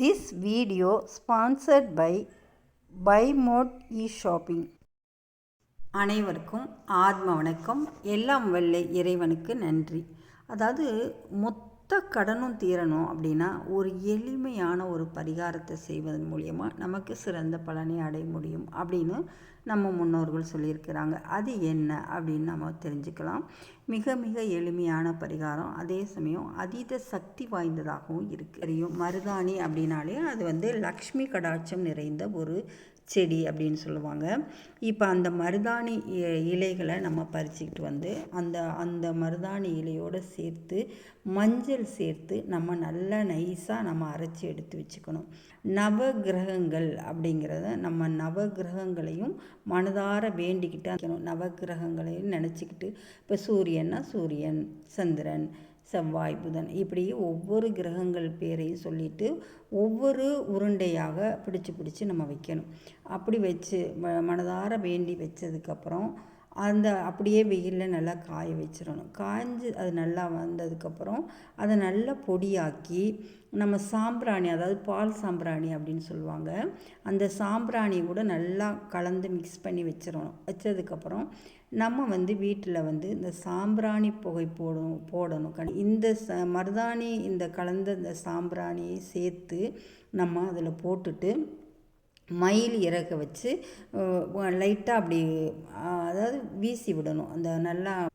This video sponsored by by mod e shopping அனைவருக்கும் ஆத்ம வணக்கம். எல்லாம் வல்ல இறைவனுக்கு நன்றி. அதாவது மொத்த கடனும் தீரணும் அப்படின்னா ஒரு எளிமையான ஒரு பரிகாரத்தை செய்வதன் மூலியமாக நமக்கு சிறந்த பலனை அடைய முடியும் அப்படின்னு நம்ம முன்னோர்கள் சொல்லியிருக்கிறாங்க. அது என்ன அப்படின்னு நம்ம தெரிஞ்சுக்கலாம். மிக மிக எளிமையான பரிகாரம். அதே சமயம் அதீத சக்தி வாய்ந்ததாகவும் இருக்கு. தெரியும் மருதாணி அப்படின்னாலே அது வந்து லக்ஷ்மி கடாட்சம் நிறைந்த ஒரு செடி அப்படின்னு சொல்லுவாங்க. இப்போ அந்த மருதாணி இ- இலைகளை நம்ம பறிச்சுக்கிட்டு வந்து அந்த அந்த மருதாணி இலையோடு சேர்த்து மஞ்சள் சேர்த்து நம்ம நல்லா நைஸாக நம்ம அரைச்சி எடுத்து வச்சுக்கணும். நவ கிரகங்கள் அப்படிங்கிறத நம்ம நவ கிரகங்களையும் மனதார வேண்டிக்கிட்டு இருக்கணும் நவகிரகங்களையும் நினச்சிக்கிட்டு இப்போ சூரியன்னா சூரியன் சந்திரன் செவ்வாய் புதன். இப்படி ஒவ்வொரு கிரகங்கள் பேரையும் சொல்லிட்டு ஒவ்வொரு உருண்டையாக பிடிச்சு பிடிச்சி நம்ம வைக்கணும். அப்படி வச்சு மனதார வேண்டி வச்சதுக்கப்புறம் அந்த அப்படியே வெயிலில் நல்லா காய வச்சிடணும் காய்ஞ்சு அது நல்லா வந்ததுக்கப்புறம் அதை நல்லா பொடியாக்கி நம்ம சாம்பிராணி அதாவது பால் சாம்பிராணி அப்படின்னு சொல்லுவாங்க அந்த சாம்பிராணி கூட நல்லா கலந்து மிக்ஸ் பண்ணி வச்சிடணும் வச்சதுக்கப்புறம் நம்ம வந்து வீட்டில் வந்து இந்த சாம்பிராணி புகை போடணும் போடணும். கண் இந்த ச மருதாணி இந்த கலந்த இந்த சாம்பிராணியை சேர்த்து நம்ம அதில் போட்டுட்டு மயில் இறக்க வச்சு லைட்டாக அப்படி அதாவது வீசி விடணும். அந்த நல்லா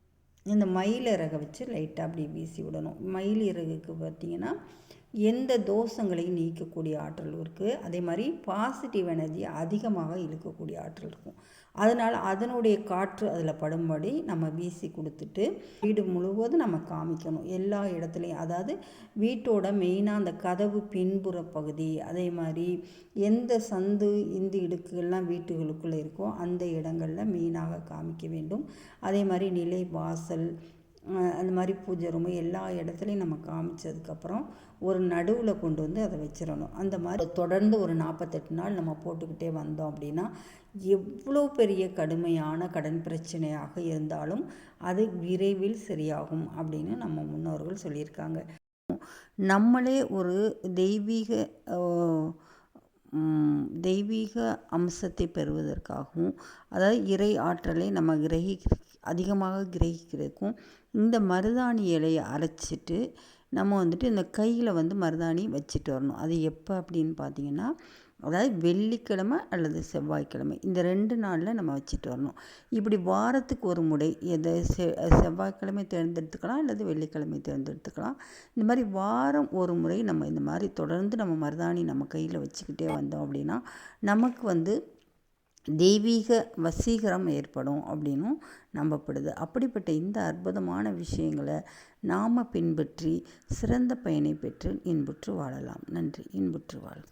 இந்த மயில் இறக வச்சு லைட்டாக அப்படி வீசி விடணும். மயில் இறகுக்கு பார்த்திங்கன்னா எந்த தோஷங்களையும் நீக்கக்கூடிய ஆற்றல் இருக்குது அதே மாதிரி பாசிட்டிவ் எனர்ஜி அதிகமாக இழுக்கக்கூடிய ஆற்றல் இருக்கும். அதனால் அதனுடைய காற்று அதில் படும்படி நம்ம வீசி கொடுத்துட்டு வீடு முழுவதும் நம்ம காமிக்கணும். எல்லா இடத்துலையும் அதாவது வீட்டோட மெயினாக அந்த கதவு பின்புற பகுதி அதே மாதிரி எந்த சந்து இந்த இடுக்குகள்லாம் வீட்டுகளுக்குள்ளே இருக்கோ அந்த இடங்களில் மெயினாக காமிக்க வேண்டும். அதே மாதிரி நிலை வாசல் அந்த மாதிரி பூஜை ரூமு எல்லா இடத்துலையும் நம்ம காமிச்சதுக்கப்புறம் ஒரு நடுவில் கொண்டு வந்து அதை வச்சிடணும். அந்த மாதிரி தொடர்ந்து ஒரு நாற்பத்தெட்டு நாள் நம்ம போட்டுக்கிட்டே வந்தோம் அப்படின்னா எவ்வளோ பெரிய கடுமையான கடன் பிரச்சனையாக இருந்தாலும் அது விரைவில் சரியாகும் அப்படின்னு நம்ம முன்னோர்கள் சொல்லியிருக்காங்க. நம்மளே ஒரு தெய்வீக தெய்வீக அம்சத்தை பெறுவதற்காகவும் அதாவது இறை ஆற்றலை நம்ம கிரகி அதிகமாக கிரகிக்கிறதுக்கும் இந்த மருதாணி இலையை அரைச்சிட்டு நம்ம வந்துட்டு இந்த கையில் வந்து மருதாணி வச்சுட்டு வரணும். அது எப்போ அப்படின்னு பார்த்தீங்கன்னா அதாவது வெள்ளிக்கிழமை அல்லது செவ்வாய்க்கிழமை. இந்த ரெண்டு நாளில் நம்ம வச்சுட்டு வரணும். இப்படி வாரத்துக்கு ஒரு முறை எதை செ செவ்வாய்க்கிழமை தேர்ந்தெடுத்துக்கலாம் அல்லது வெள்ளிக்கிழமை தேர்ந்தெடுத்துக்கலாம். இந்த மாதிரி வாரம் ஒரு முறை நம்ம இந்த மாதிரி தொடர்ந்து நம்ம மருதாணி நம்ம கையில் வச்சுக்கிட்டே வந்தோம் அப்படின்னா நமக்கு வந்து தெய்வீக வசீகரம் ஏற்படும் அப்படின்னும் நம்பப்படுது. அப்படிப்பட்ட இந்த அற்புதமான விஷயங்களை நாம் பின்பற்றி சிறந்த பயனை பெற்று இன்புற்று வாழலாம். நன்றி. இன்புற்று வாழ்க.